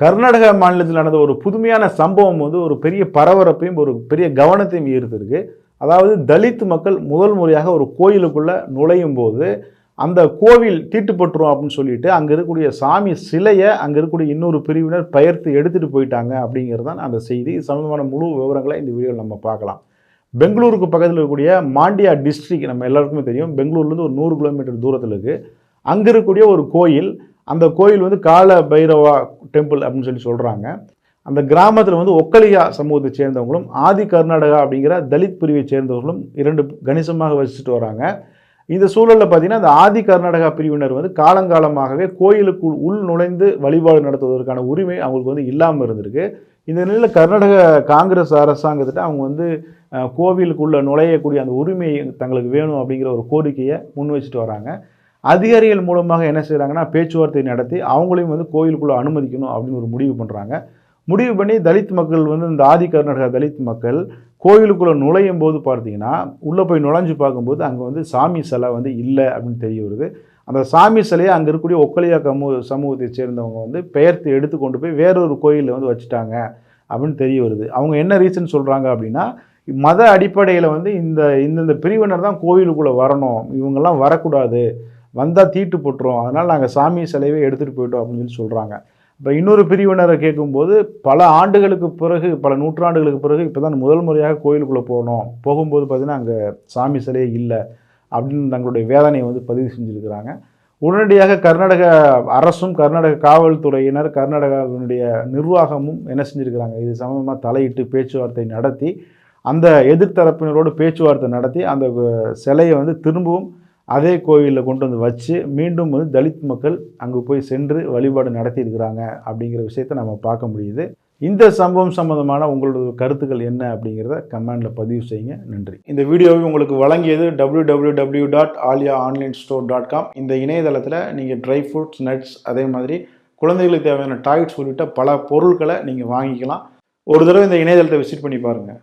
கர்நாடக மாநிலத்தில் நடந்த ஒரு புதுமையான சம்பவம் வந்து ஒரு பெரிய பரபரப்பையும் ஒரு பெரிய கவனத்தையும் ஈர்த்திருக்கு. அதாவது தலித் மக்கள் முதல் முறையாக ஒரு கோயிலுக்குள்ளே நுழையும் போது அந்த கோவில் தீட்டுப்பட்டுரும் அப்படின்னு சொல்லிட்டு அங்கே இருக்கக்கூடிய சாமி சிலையை அங்கே இருக்கக்கூடிய இன்னொரு பிரிவினர் பெயர்த்து எடுத்துகிட்டு போயிட்டாங்க அப்படிங்கிறது தான் அந்த செய்தி. இது முழு விவரங்களை இந்த வீடியோவில் நம்ம பார்க்கலாம். பெங்களூருக்கு பக்கத்தில் இருக்கக்கூடிய மாண்டியா டிஸ்ட்ரிக் நம்ம எல்லாருக்குமே தெரியும். பெங்களூர்லேருந்து ஒரு நூறு கிலோமீட்டர் தூரத்தில் இருக்குது அங்கே இருக்கக்கூடிய ஒரு கோயில் அந்த கோயில் வந்து கால பைரவா டெம்பிள் அப்படின்னு சொல்லி சொல்கிறாங்க அந்த கிராமத்தில் வந்து ஒக்கலியா சமூகத்தை சேர்ந்தவங்களும் ஆதி கர்நாடகா அப்படிங்கிற தலித் பிரிவை சேர்ந்தவர்களும் இரண்டு கணிசமாக வசிச்சுட்டு வராங்க. இந்த சூழலில் பார்த்தீங்கன்னா அந்த ஆதி கர்நாடகா பிரிவினர் வந்து காலங்காலமாகவே கோயிலுக்குள் உள் நுழைந்து வழிபாடு நடத்துவதற்கான உரிமை அவங்களுக்கு வந்து இல்லாமல் இருந்திருக்கு. இந்த நிலையில் கர்நாடக காங்கிரஸ் அரசாங்கத்திட்ட அவங்க வந்து கோவிலுக்குள்ளே நுழையக்கூடிய அந்த உரிமை தங்களுக்கு வேணும் அப்படிங்கிற ஒரு கோரிக்கையை முன் வச்சுட்டு வராங்க. அதிகாரிகள் மூலமாக என்ன செய்கிறாங்கன்னா பேச்சுவார்த்தை நடத்தி அவங்களையும் வந்து கோயிலுக்குள்ளே அனுமதிக்கணும் அப்படின்னு ஒரு முடிவு பண்ணுறாங்க முடிவு பண்ணி தலித் மக்கள் வந்து இந்த ஆதி கர்நாடகா தலித் மக்கள் கோயிலுக்குள்ளே நுழையும் போது பார்த்தீங்கன்னா உள்ளே போய் நுழைஞ்சு பார்க்கும்போது அங்கே வந்து சாமி சிலை வந்து இல்லை அப்படின்னு தெரிய வருது. அந்த சாமி சிலையை அங்கே இருக்கக்கூடிய ஒக்கலியா கமு சமூகத்தை சேர்ந்தவங்க வந்து பெயர்த்து எடுத்து கொண்டு போய் வேறொரு கோயிலில் வந்து வச்சுட்டாங்க அப்படின்னு தெரிய வருது. அவங்க என்ன ரீசன் சொல்கிறாங்க அப்படின்னா மத அடிப்படையில் வந்து இந்த இந்தந்த பிரிவினர் தான் கோயிலுக்குள்ளே வரணும். இவங்கெல்லாம் வரக்கூடாது. வந்தால் தீட்டு போட்டுரும். அதனால் நாங்கள் சாமி சிலையவே எடுத்துகிட்டு போயிட்டோம் அப்படின்னு சொல்லி சொல்கிறாங்க இப்போ இன்னொரு பிரிவினரை கேட்கும்போது பல ஆண்டுகளுக்கு பிறகு பல நூற்றாண்டுகளுக்கு பிறகு இப்போ தான் முதல் முறையாக கோயிலுக்குள்ளே போனோம். போகும்போது பார்த்தீங்கன்னா அங்கே சாமி சிலையே இல்லை அப்படின்னு தங்களுடைய வேதனையை வந்து பதிவு செஞ்சுருக்கிறாங்க. உடனடியாக கர்நாடக அரசும் கர்நாடக காவல்துறையினர் கர்நாடகாவினுடைய நிர்வாகமும் என்ன செஞ்சுருக்கிறாங்க? இது சம்மந்தமாக தலையிட்டு பேச்சுவார்த்தை நடத்தி அந்த எதிர்த்தரப்பினரோடு பேச்சுவார்த்தை நடத்தி அந்த சிலையை வந்து திரும்பவும் அதே கோவிலில் கொண்டு வந்து வச்சு மீண்டும் வந்து தலித் மக்கள் அங்கே போய் சென்று வழிபாடு நடத்தியிருக்கிறாங்க அப்படிங்கிற விஷயத்தை நம்ம பார்க்க முடியுது. இந்த சம்பவம் சம்பந்தமான உங்களோட கருத்துக்கள் என்ன அப்படிங்கிறத கமெண்டில் பதிவு செய்யுங்க. நன்றி. இந்த வீடியோவை உங்களுக்கு வழங்கியது W W W dot Aaliya online store dot com இந்த இணையதளத்தில் நீங்கள் ட்ரை ஃப்ரூட்ஸ் நட்ஸ் அதே மாதிரி குழந்தைகளுக்கு தேவையான டாய்ஸ் உள்ளிட்ட பல பொருட்களை நீங்கள் வாங்கிக்கலாம். ஒரு தடவை இந்த இணையதளத்தை விசிட் பண்ணி பாருங்கள்